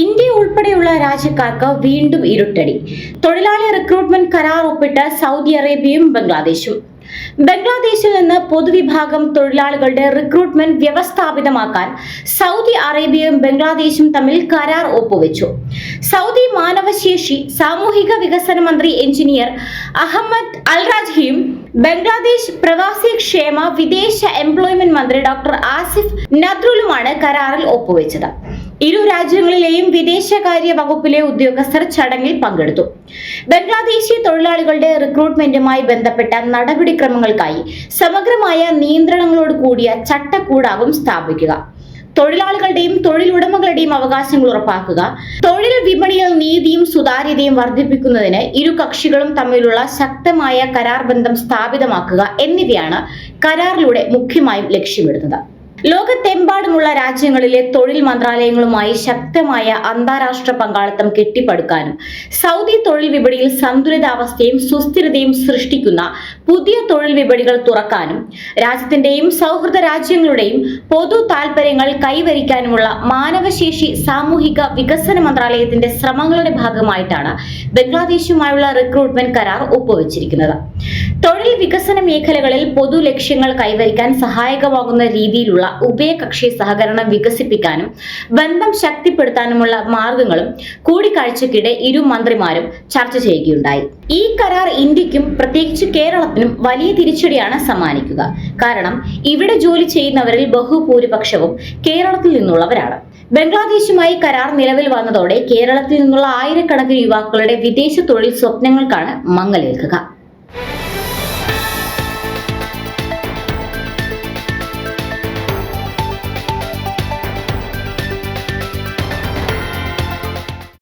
India ഉൾപ്പെടെയുള്ള രാജ്യക്കാർക്ക് വീണ്ടും ഇരുട്ടടി. തൊഴിലാളി റിക്രൂട്ട്മെന്റ് കരാർ ഒപ്പിട്ട സൗദി അറേബ്യയും ബംഗ്ലാദേശും. ബംഗ്ലാദേശിൽ നിന്ന് പൊതുവിഭാഗം തൊഴിലാളികളുടെ റിക്രൂട്ട്മെന്റ് വ്യവസ്ഥാപിതമാക്കാൻ സൗദി അറേബ്യയും ബംഗ്ലാദേശും തമ്മിൽ കരാർ ഒപ്പുവെച്ചു. സൗദി മാനവശേഷി സാമൂഹിക വികസന മന്ത്രി എഞ്ചിനീയർ അഹമ്മദ് അൽറാജ്ഹിയും ബംഗ്ലാദേശ് പ്രവാസി ക്ഷേമ വിദേശ എംപ്ലോയ്മെന്റ് മന്ത്രി ഡോക്ടർ ആസിഫ് നദ്രുലുമാണ് കരാറിൽ ഒപ്പുവെച്ചത്. ഇരു രാജ്യങ്ങളിലെയും വിദേശകാര്യ വകുപ്പിലെ ഉദ്യോഗസ്ഥർ ചടങ്ങിൽ പങ്കെടുത്തു. ബംഗ്ലാദേശി തൊഴിലാളികളുടെ റിക്രൂട്ട്മെന്റുമായി ബന്ധപ്പെട്ട നടപടിക്രമങ്ങൾക്കായി സമഗ്രമായ നിയന്ത്രണങ്ങളോട് കൂടിയ ചട്ടക്കൂടാകും സ്ഥാപിക്കുക. തൊഴിലാളികളുടെയും തൊഴിലുടമകളുടെയും അവകാശങ്ങൾ ഉറപ്പാക്കുക. തൊഴിൽ വിപണിയിൽ നീതിയും സുതാര്യതയും വർദ്ധിപ്പിക്കുന്നതിന് ഇരു കക്ഷികളും തമ്മിലുള്ള ശക്തമായ കരാർ ബന്ധം സ്ഥാപിതമാക്കുക എന്നിവയാണ് കരാറിലൂടെ മുഖ്യമായും ലക്ഷ്യമിടുന്നത്. ലോകത്തെമ്പാടുമുള്ള രാജ്യങ്ങളിലെ തൊഴിൽ മന്ത്രാലയങ്ങളുമായി ശക്തമായ അന്താരാഷ്ട്ര പങ്കാളിത്തം കെട്ടിപ്പടുക്കാനും സൗദി തൊഴിൽ വിപണിയിൽ സന്തുലിതാവസ്ഥയും സുസ്ഥിരതയും സൃഷ്ടിക്കുന്ന പുതിയ തൊഴിൽ വിപണികൾ തുറക്കാനും രാജ്യത്തിന്റെയും സൗഹൃദ രാജ്യങ്ങളുടെയും പൊതു താൽപര്യങ്ങൾ കൈവരിക്കാനുമുള്ള മാനവശേഷി സാമൂഹിക വികസന മന്ത്രാലയത്തിന്റെ ശ്രമങ്ങളുടെ ഭാഗമായിട്ടാണ് ബംഗ്ലാദേശുമായുള്ള റിക്രൂട്ട്മെന്റ് കരാർ ഒപ്പുവച്ചിരിക്കുന്നത്. തൊഴിൽ വികസന മേഖലകളിൽ പൊതു ലക്ഷ്യങ്ങൾ കൈവരിക്കാൻ സഹായകമാകുന്ന രീതിയിലുള്ള ഉഭയകക്ഷി സഹകരണം വികസിപ്പിക്കാനും ബന്ധം ശക്തിപ്പെടുത്താനുമുള്ള മാർഗങ്ങളും കൂടിക്കാഴ്ചക്കിടെ ഇരു മന്ത്രിമാരും ചർച്ച ചെയ്യുകയുണ്ടായി. ഈ കരാർ ഇന്ത്യക്കും പ്രത്യേകിച്ച് കേരളത്തിനും വലിയ തിരിച്ചടിയാണ് സമ്മാനിക്കുക. കാരണം ഇവിടെ ജോലി ചെയ്യുന്നവരിൽ ബഹുഭൂരിപക്ഷവും കേരളത്തിൽ നിന്നുള്ളവരാണ്. ബംഗ്ലാദേശുമായി കരാർ നിലവിൽ വന്നതോടെ കേരളത്തിൽ നിന്നുള്ള ആയിരക്കണക്കിന് യുവാക്കളുടെ വിദേശ തൊഴിൽ സ്വപ്നങ്ങൾക്കാണ് മങ്ങലേൽക്കുക.